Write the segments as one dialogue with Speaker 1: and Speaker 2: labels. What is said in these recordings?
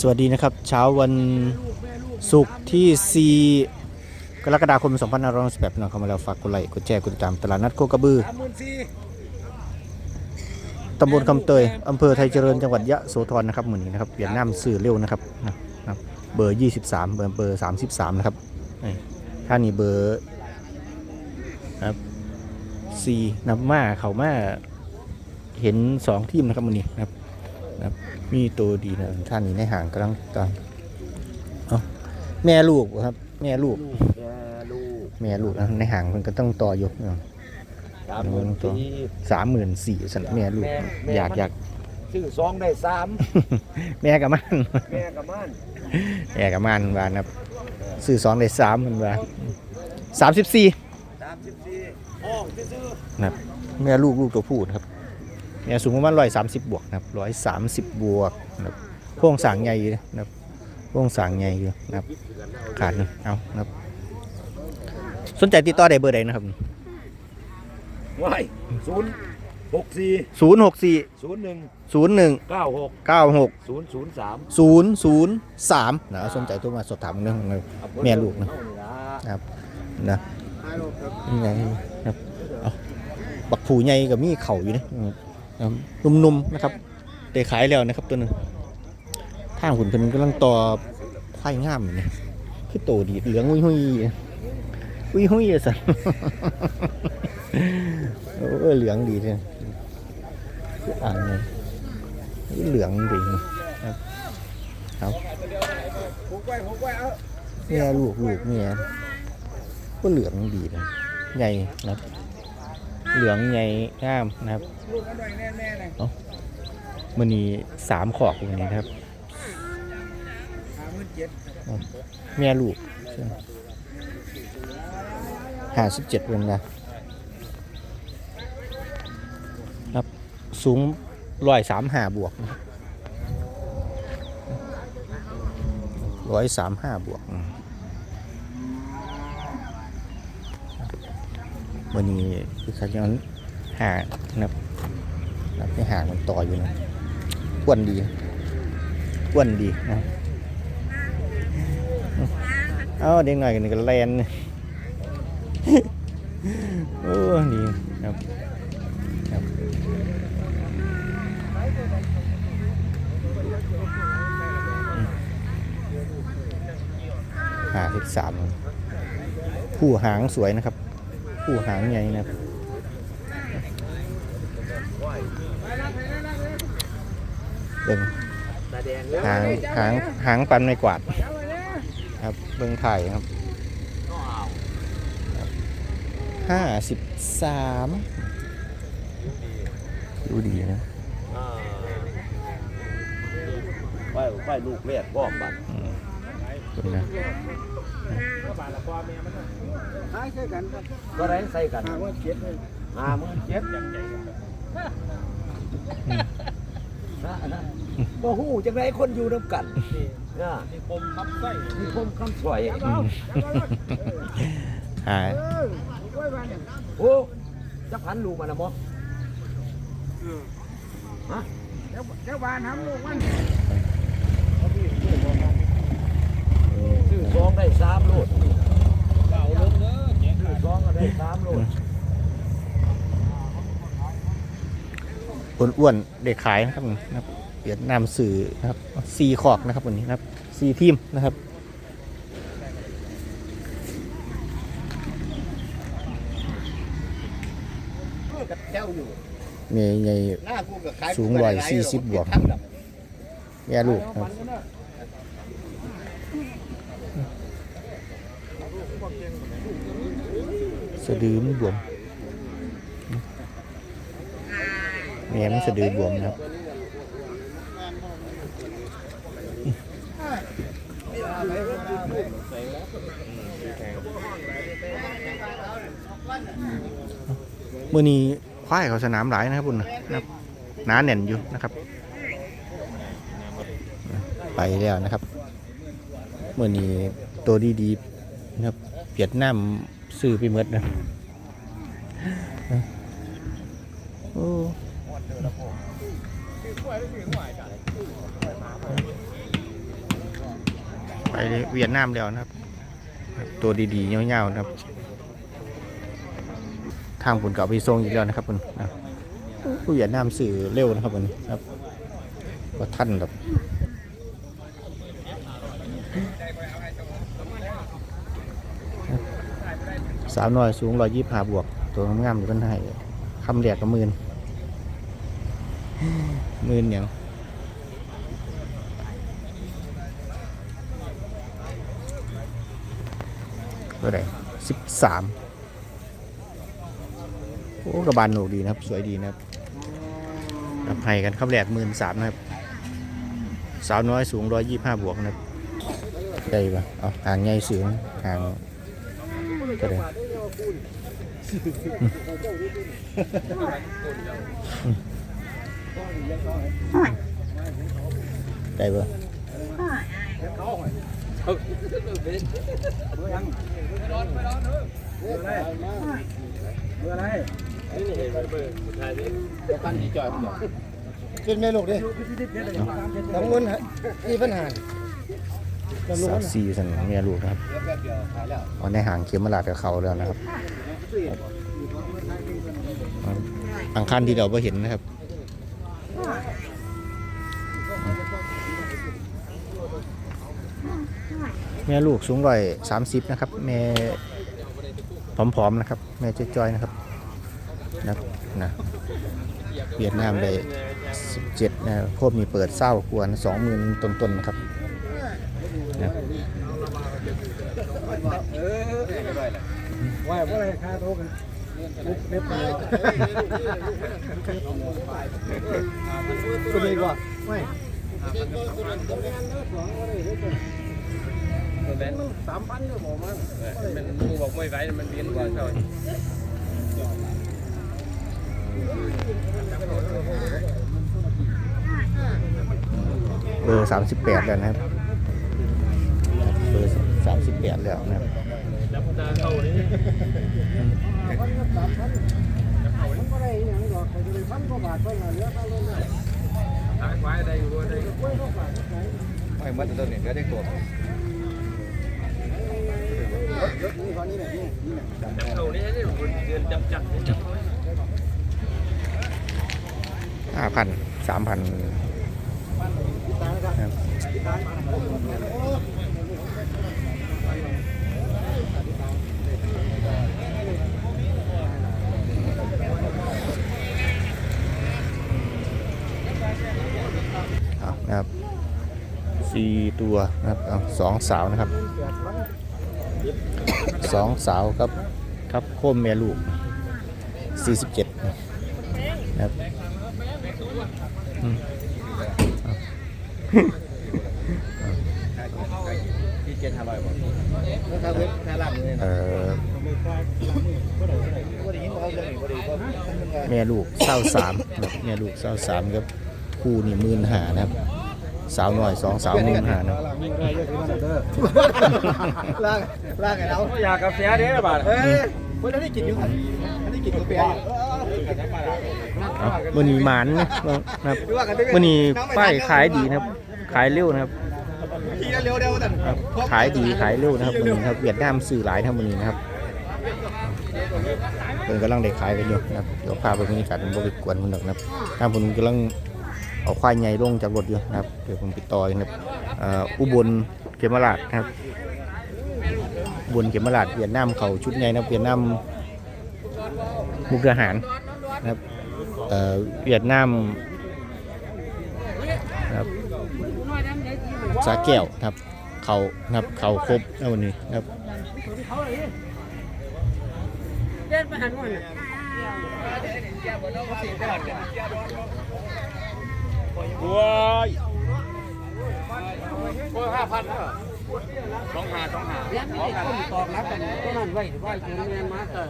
Speaker 1: สวัสดีนะครับเช้าวันศุกร์ที่ 4 กรกฎาคม 2568นะเข้ามาแล้วฝากกดไลค์กดแชร์กดติดตามตลาดนัดโคกระบือตำบลคำเตยอำเภอไทยเจริญจังหวัดยะโสธรนะครับมือนี้นะครับเปลี่ยนน้ำสื่อเร็วนะครับนะครับเบอร์ 23 เบอร์เบอร์ 33 นะครับท่านี้เบอร์ครับ4นับมาเขามาเห็น 2 ทีมนะครับมือนี้นะครับ ครับมีตัวดีนะท่านนี้ในห่างกำลังตามเอาแม่ลูกครับ แม่ลูก
Speaker 2: แกลูก
Speaker 1: แม่ลูกนะในห่างมันก็ต้องต่อยก
Speaker 2: สามหมื่นสี่
Speaker 1: สามหมื่นสี่สันแม่ลูก
Speaker 2: แม่แม่
Speaker 1: อยาก
Speaker 2: มัน
Speaker 1: อยาก
Speaker 2: ซื้อสองได้สาม
Speaker 1: แม่กับมัน
Speaker 2: แม่กับมัน
Speaker 1: แม่กับมันวานครับซื้อสองได้สามมันวาสามสิบสี่
Speaker 2: สามสิบสี่ห้องซื้อ
Speaker 1: นะครับแม่ลูกลูกตัวผู้นะครับ แม่สูงประมาณร้อยสามสิบบวกนะครับร้อยสามสิบบวกนะครับพวงสางใหญ่อยู่นะครับพวงสางใหญ่อยู่นะครับขาดหนึ่งเอานะครับ สนใจติดต่อได้เบอร์ใดนะครับ
Speaker 2: ว้ายศูนย์หกสี่
Speaker 1: ศูนย์หกสี่
Speaker 2: ศูนย์หนึ่ง
Speaker 1: ศูนย์หนึ่ง
Speaker 2: เก้าหก
Speaker 1: เก้าหก
Speaker 2: ศูนย์ศูนย์สาม
Speaker 1: ศูนย์ศูนย์สามนะสนใจโทรมาสอบถามเรื่องของเราแม่ลูกนะ
Speaker 2: เอานี่ล่ะ
Speaker 1: นะนี่ไงนะครับเอาบักผูใหญ่กับมีเข่าอยู่นะ นุ่มๆนะครับได้ขายแล้วนะครับตัวนึงทางขุนเพิ่นกำลังต่อไผ่งามอยู่นี่คือโตดีเหลืองหุ้ยหุ้ยๆหุ้ยหุ้ยสันโอ้เหลืองดีเลยอ่างเลยเหลืองดีนะครับครับ
Speaker 2: เนี่
Speaker 1: ยลูกลูกเนี่ยก็เหลืองดีนะใหญ่นะครับ เหลืองใหญ่งามนะครับ
Speaker 2: ลูกกันหน่อยแน่ๆเลย
Speaker 1: มันนีสามขอกวันนี้ครับ
Speaker 2: สามหมื่นเจ็ด
Speaker 1: แม่ลูกห้าสิบเจ็ดวันนะครับ สูงร้อยสามห้าบวกร้อยสามห้าบวกอืม วันนี้คือเขาย้อนหานะครับนับให้หางมันต่ออยู่นะอ้วนดีอ้วนดีนะเอาเด็กหน่อยกันก็แลนโอ้ดีครับครับหาสิบสามผู้หางสวยนะครับ ผู้หางใหญ่นะครับเบิ่งหางหางหางปันไม่กวาด ครับเบิ่งไถ่ายครับห้าสิบสามดูดีนะ
Speaker 2: อ่าไว้ไว้ลูกแรกบ้อม บัด
Speaker 1: ดูนะ
Speaker 2: ก็แรงใส่กันห้าหมื่นเจ็ดห้าหมื่นเจ็ดนะนะบ่ฮู้จังไดคนอยู่นํกันนะมีคมคำใส่มีคมคำสวย
Speaker 1: หา
Speaker 2: โอ้จะพันลูกมันนะบ่ฮะ
Speaker 3: เจ้าบ้านทำลูกมัน
Speaker 2: ซองได้สามโลดซื้อซองก็ได้สามโลด
Speaker 1: คนอ้วนเด็กขายนะครับนะครับเปลี่ยนนามสื่อนะครับซีขอกนะครับวันนี้นะครับซีทีมนะครับ
Speaker 2: กับแก้วอยู่
Speaker 1: เมย์ใหญ่
Speaker 2: หน้ากูกับขาย
Speaker 1: สูงร้อยสี่สิบบวกแม่ลูกครับ สะดือมันบวมแม่มันสะดือบวมนะครับมื่อนี้ควายเขาสนามหลายนะครับคุณนะครับหนาแน่นอยู่นะครับ ไปแล้วนะครับเมื่อนี้ตัวดีๆ นะครับเปียดน้ำซื้อไปหมดนะโอ้ไปเวียดนามแล้วนะครับ ตัวดีๆเงี้ยวๆนะครับ ทางผลเก่าไปส่งอีกแล้วนะครับคุณนะผู้เวียดนามสื่อเร็วนะครับคุณครับก็ท่านแบบ สาวน้อยสูงร้อยยี่ห้าบวก ตัวงามๆอยู่กันให้คำเรียกกับหมื่นหมื่นอย่างเท่าไหร่สิบสามโอ้กระบาลโหนกดีนะครับ สวยดีนะครับให้กันคำแรกหมื่นสามนะครับ สาวน้อยสูงร้อยยี่ห้าบวกนะครับได้ปะเอาห่างใหญ่สูงห่าง ก็ได้ได้ปะ
Speaker 3: ขึ้นแม่ลูกดิสองคนมีปัญหา
Speaker 1: สามสี่สันเมียลูกนะครับเอาในหางเข็มมาลาดกับเขาแล้วนะครับ อังคันที่เราไ่เห็นนะครับแม่ลูกสูงร้อยสามสิบนะครับแม่ผอมๆนะครับ แม่จ้อยๆนะครับนะนะเวียดนามได้สิบเจ็ดนะครับพวกมีเปิดเศร้ากวนสองหมื่นต้นๆนะครับ นะ
Speaker 3: ว่าว่าอะไรค่าโต๊ะกันเล็บเลยคุณดีกว่าไม่สามพันก็บอกมัน
Speaker 4: มันมูบอกไม่ไหวมันเรียนกว่าเท่า
Speaker 1: เบอร์สามสิบแปดแล้วนะครับ สามสิบแปดแล้วนะครับ
Speaker 4: จับตาเข้านี่
Speaker 3: มันก็ได้อย่าแต่จะเป็นพันกว่าบาทเท่านั้นเหลือเท่านั้นเลย
Speaker 4: หายไว้ได้อยู่ได้
Speaker 2: ไม่มาต้นเนี่ยก็ได้ตัว
Speaker 1: ห้าพันสามพัน นะครับสี่ตัวนะครับสองสาวนะครับสองสาวครับครับโคมแม่ลูก47นะครับ
Speaker 2: เจ็ดห้าร้อยบาทถ้าเว็บถ้าล่างเลย
Speaker 1: เอ่อแม่ลูกเศร้าสามนะครับแม่ลูกเศร้าสามครับคู่นี่หมื่นหานะครับ สาวหน่อยสองสาวหมื่นหานะครับ
Speaker 3: ล่างล่างไงเรา
Speaker 4: อยากกาแฟเด้อบาท
Speaker 3: เฮ้ยคนนั้นได้กินอยู่อันนี้กินกาแฟ
Speaker 1: เอามื่อนี้หมันนะครับมื่อนี้ป้ายขายดีนะครับ ขายเร็วนะครับ ครับขายดีขายเร็วนะครับวันนี้ครับเวียดนามสื่อหลายนะครับวันนี้นะครับเพิ่นกำลังได้ขายกันอยู่นะครับเดี๋ยวพาไปบรรยากาศมันบริกวนมันหนักนะครับถ้าผมกำลังเอาควายใหญ่ลงจากรถอยู่นะครับเดี๋ยวผมไปต่อยนะครับอุบลเขมราชนะครับอุบลเขมราชเวียดนามเขาชุดใหญ่นะเวียดนามมุกดาหารนะครับเวียดนามนะครับ สาแก้วนะครับ เขานะครับเขาครบนะวันนี้นะครับ
Speaker 4: ว้ายโอ้ยห้าพันสองหาสองหา
Speaker 5: แล้วมีคนตอบรับกันก็นั่นไว้ไว้จนแม่มาเออ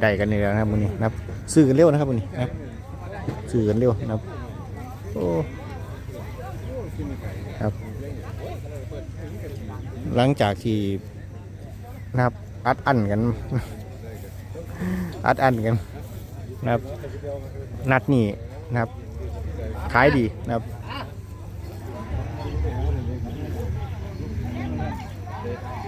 Speaker 1: ได้กันเลยนะครับวันนี้นะครับซื้อกันเร็วนะครับวันนี้นะครับซื้อกันเร็วนะครับโอ้ครับ หลังจากที่นะครับอัดอั้นกัน อัดอั้นกันนะครับ นัดนี้นะครับขายดีนะครับ